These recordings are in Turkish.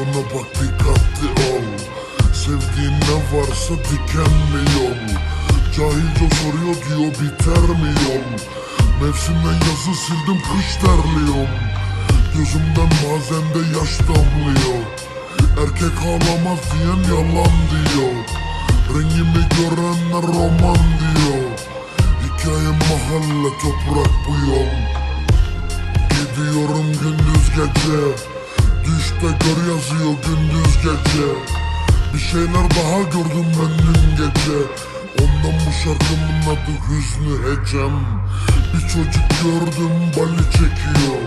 Yoluna bak dikkatli ol. Sevdiğin ne varsa dikenli yol Cahilce soruyor diyor biter mi yol? Mevsimden yazı sildim kış terliyorum. Gözümden bazen de yaş damlıyor. Erkek ağlamaz diyen yalan diyor. Rengimi görenler roman diyor. Hikayem mahalle toprak bu yol. Gidiyorum gündüz gece Gör yazıyor gündüz gece. Bir şeyler daha gördüm ben dün gece. Ondan bu şarkımın adı Hüznü Hecem Bir çocuk gördüm bali çekiyor.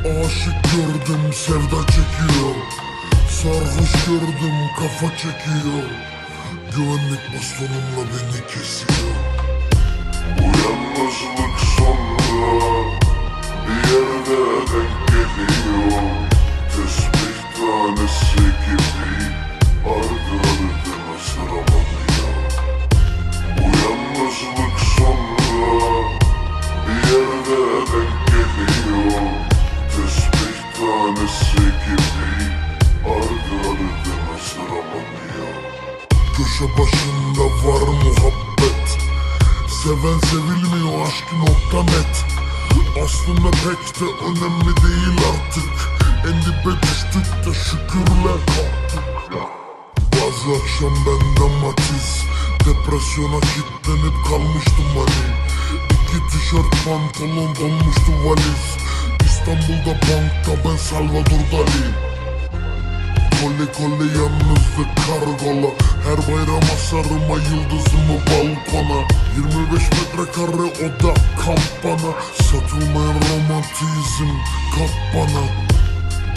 Aşık gördüm sevda çekiyor. Sarhoş gördüm kafa çekiyor. Güvenlik bastonumla beni kesiyor. Bu yalnızlık tanesi gibi ardı ardına sıralanıyor Köşe başında var muhabbet. Seven sevilmiyor aşk nokta net. Aslında pek de önemli değil artık. En dibe düştük de şükürler kalktık. Bazı akşam bende matiz. Depresyona kilitlenip kalmıştım hani. İki tişört pantolon dolmuştu valiz İstanbul'da bankta ben Salvador Dali. Kole kole yalnızlık kargola Her bayram asarıma yıldızımı balkona. 25 metrekare oda kamp bana Satılmayan romantizm kap bana.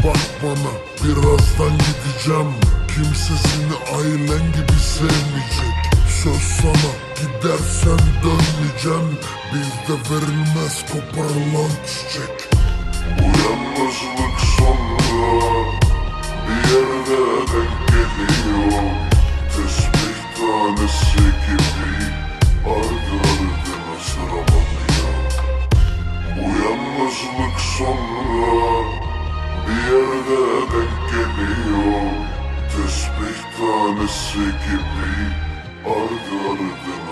Bak bana birazdan gideceğim. Kimse seni ailen gibi sevmeyecek. Söz sana gidersen dönmeyeceğim. Bizde verilmez koparılan çiçek tanesi gibi ardı ardına Bu yalnızlık sonra bir yerde denk geliyor. Tesbih tanesi gibi ardı ardına